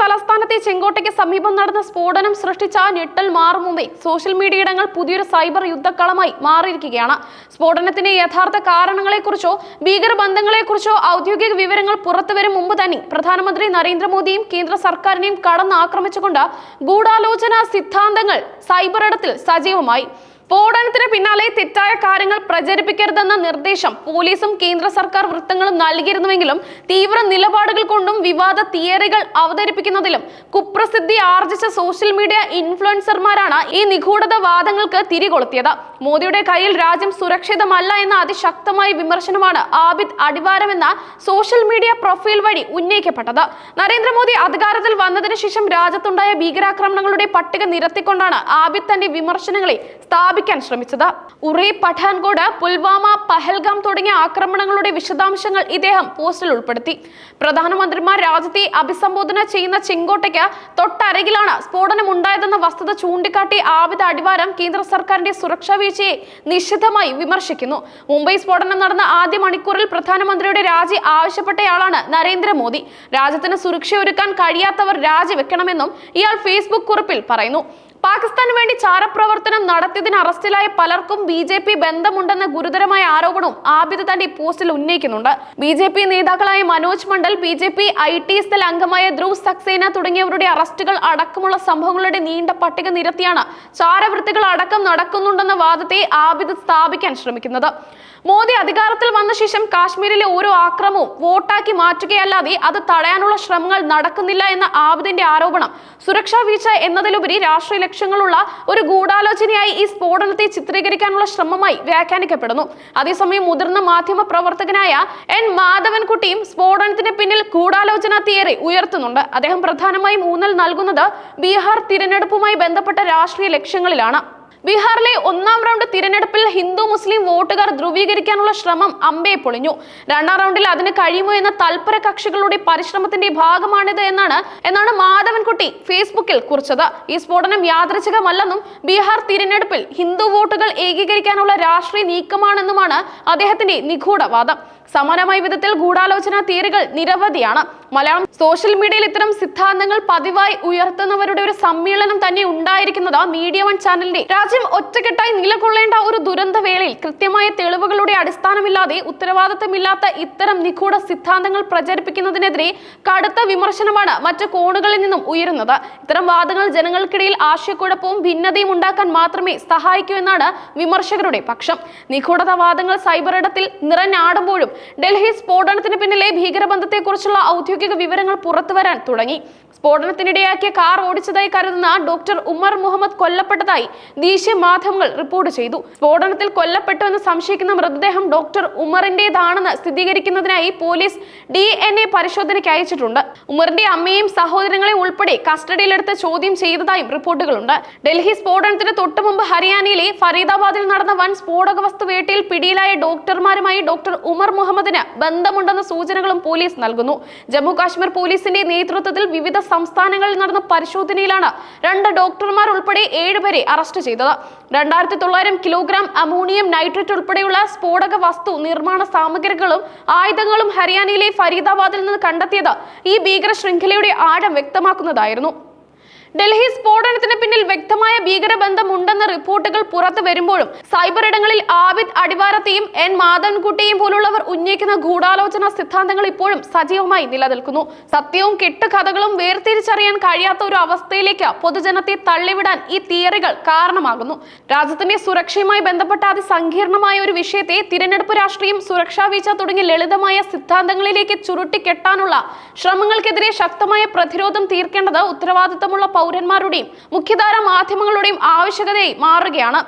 തലസ്ഥാനത്തെ ചെങ്കോട്ടയ്ക്ക് സമീപം നടന്ന സ്ഫോടനം സൃഷ്ടിച്ച ഞെട്ടൽ മാറും സോഷ്യൽ മീഡിയ ഇടങ്ങൾ പുതിയൊരു സൈബർ യുദ്ധക്കളമായി മാറിയിരിക്കുകയാണ്. സ്ഫോടനത്തിന്റെ യഥാർത്ഥ കാരണങ്ങളെക്കുറിച്ചോ ഭീകരബന്ധങ്ങളെക്കുറിച്ചോ ഔദ്യോഗിക വിവരങ്ങൾ പുറത്തുവരും മുമ്പ് തന്നെ പ്രധാനമന്ത്രി നരേന്ദ്രമോദിയും കേന്ദ്ര സർക്കാരിനെയും കടന്നാക്രമിച്ചുകൊണ്ട് ഗൂഢാലോചന സിദ്ധാന്തങ്ങൾ സൈബർ ഇടത്തിൽ സജീവമായി. സ്ഫോടനത്തിന് പിന്നാലെ തെറ്റായ കാര്യങ്ങൾ പ്രചരിപ്പിക്കരുതെന്ന നിർദ്ദേശം പോലീസും കേന്ദ്ര സർക്കാർ വൃത്തങ്ങളും നൽകിയിരുന്നുവെങ്കിലും തീവ്ര നിലപാടുകൾ കൊണ്ടും വിവാദ തിയറികൾ അവതരിപ്പിക്കുന്നതിലും കുപ്രസിദ്ധി ആർജിച്ച സോഷ്യൽ മീഡിയ ഇൻഫ്ലുവൻസർമാരാണ് ഈ നിഗൂഢത വാദങ്ങൾക്ക് തിരികൊളുത്തിയത്. മോദിയുടെ കയ്യിൽ രാജ്യം സുരക്ഷിതമല്ല എന്ന അതിശക്തമായ വിമർശനമാണ് ആബിദ് അടിവാരം എന്ന സോഷ്യൽ മീഡിയ പ്രൊഫൈൽ വഴി ഉന്നയിക്കപ്പെട്ടത്. നരേന്ദ്രമോദി അധികാരത്തിൽ വന്നതിന് ശേഷം രാജ്യത്തുണ്ടായ ഭീകരാക്രമണങ്ങളുടെ പട്ടിക നിരത്തിക്കൊണ്ടാണ് ആബിദ് തന്റെ വിമർശനങ്ങളെ സ്ഥാപിക്കാൻ ശ്രമിച്ചത്. ഉറി പഠാൻകോട് പുൽവാമ പഹൽഗാം തുടങ്ങിയ ആക്രമണങ്ങളുടെ വിശദാംശങ്ങൾ ഇദ്ദേഹം പോസ്റ്റിൽ ഉൾപ്പെടുത്തി. പ്രധാനമന്ത്രിമാർ രാജ്യത്തെ അഭിസംബോധന ചെയ്യുന്ന ചെങ്കോട്ടയ്ക്ക് തൊട്ടരികിലാണ് സ്ഫോടനം ഉണ്ടായതെന്ന വസ്തുത ചൂണ്ടിക്കാട്ടി ആവിധ അടിവാരം കേന്ദ്ര സർക്കാരിന്റെ സുരക്ഷാ വീഴ്ചയെ നിശിതമായി വിമർശിക്കുന്നു. മുംബൈ സ്ഫോടനം നടന്ന ആദ്യ മണിക്കൂറിൽ പ്രധാനമന്ത്രിയുടെ രാജി ആവശ്യപ്പെട്ടയാളാണ് നരേന്ദ്രമോദി. രാജ്യത്തിന് സുരക്ഷയൊരുക്കാൻ കഴിയാത്തവർ രാജിവെക്കണമെന്നും ഇയാൾ ഫേസ്ബുക്ക് കുറിപ്പിൽ പറയുന്നു. പാകിസ്ഥാന് വേണ്ടി ചാരപ്രവർത്തനം നടത്തിയതിന് അറസ്റ്റിലായ പലർക്കും ബി ജെ പി ബന്ധമുണ്ടെന്ന ഗുരുതരമായ ആരോപണവും ആബിദ് തന്റെ പോസ്റ്റിൽ ഉന്നയിക്കുന്നുണ്ട്. ബി ജെ പി നേതാക്കളായ Manoj Mandal B J P I T cell അംഗമായ ധ്രുവ് സക്സേന തുടങ്ങിയവരുടെ അറസ്റ്റുകൾ അടക്കമുള്ള സംഭവങ്ങളുടെ നീണ്ട പട്ടിക നിരത്തിയാണ് ചാരവൃത്തികൾ അടക്കം നടക്കുന്നുണ്ടെന്ന വാദത്തെ ആബിദ് സ്ഥാപിക്കാൻ ശ്രമിക്കുന്നത്. മോദി അധികാരത്തിൽ വന്ന ശേഷം കാശ്മീരിലെ ഓരോ ആക്രമവും വോട്ടാക്കി മാറ്റുകയല്ലാതെ അത് തടയാനുള്ള ശ്രമങ്ങൾ നടക്കുന്നില്ല എന്ന ആബിദിന്റെ ആരോപണം സുരക്ഷാ വീഴ്ച എന്നതിലുപരി രാഷ്ട്രീയ ലക്ഷ്യങ്ങളുള്ള ഒരു ഗൂഢാലോചനയായി ഈ സ്ഫോടനത്തെ ചിത്രീകരിക്കാനുള്ള ശ്രമമായി വ്യാഖ്യാനിക്കപ്പെടുന്നു. അതേസമയം മുതിർന്ന മാധ്യമ പ്രവർത്തകനായ എൻ മാധവൻകുട്ടിയും സ്ഫോടനത്തിന് പിന്നിൽ ഗൂഢാലോചന തിയറി ഉയർത്തുന്നുണ്ട്. അദ്ദേഹം പ്രധാനമായും ഊന്നൽ നൽകുന്നത് ബീഹാർ തിരഞ്ഞെടുപ്പുമായി ബന്ധപ്പെട്ട രാഷ്ട്രീയ ലക്ഷ്യങ്ങളിലാണ്. ബീഹാറിലെ ഒന്നാം റൗണ്ട് തിരഞ്ഞെടുപ്പിൽ ഹിന്ദു മുസ്ലിം വോട്ടുകാർ ധ്രുവീകരിക്കാനുള്ള ശ്രമം അമ്പേ പൊളിഞ്ഞു. രണ്ടാം റൗണ്ടിൽ അതിന് കഴിയുമോ എന്ന തൽപര കക്ഷികളുടെ പരിശ്രമത്തിന്റെ ഭാഗമാണിത് എന്നാണ് എന്നാണ് മാധവൻകുട്ടി ഫേസ്ബുക്കിൽ കുറിച്ചത്. ഈ സ്ഫോടനം യാദൃച്ഛികമല്ലെന്നും ബീഹാർ തിരഞ്ഞെടുപ്പിൽ ഹിന്ദു വോട്ടുകൾ ഏകീകരിക്കാനുള്ള രാഷ്ട്രീയ നീക്കമാണെന്നുമാണ് അദ്ദേഹത്തിന്റെ നിഗൂഢവാദം. സമാനമായ വിധത്തിൽ ഗൂഢാലോചന തിയറികൾ നിരവധിയാണ്. മലയാളം സോഷ്യൽ മീഡിയയിൽ ഇത്തരം സിദ്ധാന്തങ്ങൾ പതിവായി ഉയർത്തുന്നവരുടെ ഒരു സമ്മേളനം തന്നെ ഉണ്ടായിരിക്കുന്നത് മീഡിയ വൺ ചാനലിന്റെ. രാജ്യം ഒറ്റക്കെട്ടായി നിലകൊള്ളേണ്ട ഒരു ദുരന്ത വേളയിൽ കൃത്യമായ തെളിവുകളുടെ അടിസ്ഥാനമില്ലാതെ ഉത്തരവാദിത്തമില്ലാത്ത ഇത്തരം നിഗൂഢ സിദ്ധാന്തങ്ങൾ പ്രചരിപ്പിക്കുന്നതിനെതിരെ കടുത്ത വിമർശനമാണ് മറ്റു കോണുകളിൽ നിന്നും ഉയരുന്നത്. ഇത്തരം വാദങ്ങൾ ജനങ്ങൾക്കിടയിൽ ആശയക്കുഴപ്പവും ഭിന്നതയും ഉണ്ടാക്കാൻ മാത്രമേ സഹായിക്കൂ എന്നാണ് വിമർശകരുടെ പക്ഷം. നിഗൂഢതവാദങ്ങൾ സൈബർ ഇടത്തിൽ നിറഞ്ഞാടുമ്പോഴും ഡൽഹി സ്ഫോടനത്തിന് പിന്നിലെ ഭീകരബന്ധത്തെക്കുറിച്ചുള്ള ഔദ്യോഗിക വിവരങ്ങൾ പുറത്തുവരാൻ തുടങ്ങി. സ്ഫോടനത്തിനിടയാക്കിയ കാർ ഓടിച്ചതായി കരുതുന്ന ഡോക്ടർ ഉമർ മുഹമ്മദ് കൊല്ലപ്പെട്ടതായി ദേശീയ മാധ്യമങ്ങൾ റിപ്പോർട്ട് ചെയ്തു. സ്ഫോടനത്തിൽ കൊല്ലപ്പെട്ടുവെന്ന് സംശയിക്കുന്ന മൃതദേഹം ഡോക്ടർ ഉമറിന്റേതാണെന്ന് സ്ഥിരീകരിക്കുന്നതിനായി പോലീസ് ഡി എൻ എ പരിശോധനയ്ക്ക് അയച്ചിട്ടുണ്ട്. ഉമറിന്റെ അമ്മയും സഹോദരങ്ങളെ ഉൾപ്പെടെ കസ്റ്റഡിയിലെടുത്ത് ചോദ്യം ചെയ്തതായും റിപ്പോർട്ടുകളുണ്ട്. ഡൽഹി സ്ഫോടനത്തിന് തൊട്ടുമുമ്പ് ഹരിയാനയിലെ ഫരീദാബാദിൽ നടന്ന വൻ സ്ഫോടക വസ്തു വേട്ടയിൽ പിടിയിലായ ഡോക്ടർമാരുമായി ഡോക്ടർ ഉമർ മുഹമ്മദിന് ബന്ധമുണ്ടെന്ന സൂചനകളും പോലീസ് നൽകുന്നു. ജമ്മു കാശ്മീർ പോലീസിന്റെ നേതൃത്വത്തിൽ വിവിധ സംസ്ഥാനങ്ങളിൽ നടന്ന പരിശോധനയിലാണ് രണ്ട് ഡോക്ടർമാർ ഉൾപ്പെടെ ഏഴുപേരെ അറസ്റ്റ് ചെയ്തത്. രണ്ടായിരത്തി തൊള്ളായിരം കിലോഗ്രാം അമോണിയം നൈട്രേറ്റ് ഉൾപ്പെടെയുള്ള സ്ഫോടക വസ്തു നിർമ്മാണ സാമഗ്രികളും ആയുധങ്ങളും ഹരിയാനയിലെ ഫരീദാബാദിൽ നിന്ന് കണ്ടെത്തിയത് ഈ ഭീകര ശൃംഖലയുടെ ആഴം വ്യക്തമാക്കുന്നതായിരുന്നു. ഡൽഹി സ്ഫോടനത്തിന് പിന്നിൽ വ്യക്തമായ ഭീകരബന്ധമുണ്ടെന്ന റിപ്പോർട്ടുകൾ പുറത്തു വരുമ്പോഴും സൈബർ ഇടങ്ങളിൽ ആബിദ് അടിവാരത്തെയും എൻ മാധവൻകുട്ടിയും പോലുള്ളവർ ഉന്നയിക്കുന്ന ഗൂഢാലോചന സിദ്ധാന്തങ്ങൾ ഇപ്പോഴും സജീവമായി നിലനിൽക്കുന്നു. സത്യവും കെട്ടുകഥകളും വേർതിരിച്ചറിയാൻ കഴിയാത്ത ഒരു അവസ്ഥയിലേക്ക് പൊതുജനത്തെ തള്ളിവിടാൻ ഈ തിയറികൾ കാരണമാകുന്നു. രാജ്യത്തിന്റെ സുരക്ഷയുമായി ബന്ധപ്പെട്ട അതിസങ്കീർണമായ ഒരു വിഷയത്തെ തിരഞ്ഞെടുപ്പ് രാഷ്ട്രീയം സുരക്ഷാ വീഴ്ച തുടങ്ങിയ ലളിതമായ സിദ്ധാന്തങ്ങളിലേക്ക് ചുരുട്ടിക്കെട്ടാനുള്ള ശ്രമങ്ങൾക്കെതിരെ ശക്തമായ പ്രതിരോധം തീർക്കേണ്ടത് ഉത്തരവാദിത്തമുള്ള പൗരന്മാരുടെയും മുഖ്യധാര മാധ്യമങ്ങളുടെയും ആവശ്യകതയായി മാറുകയാണ്.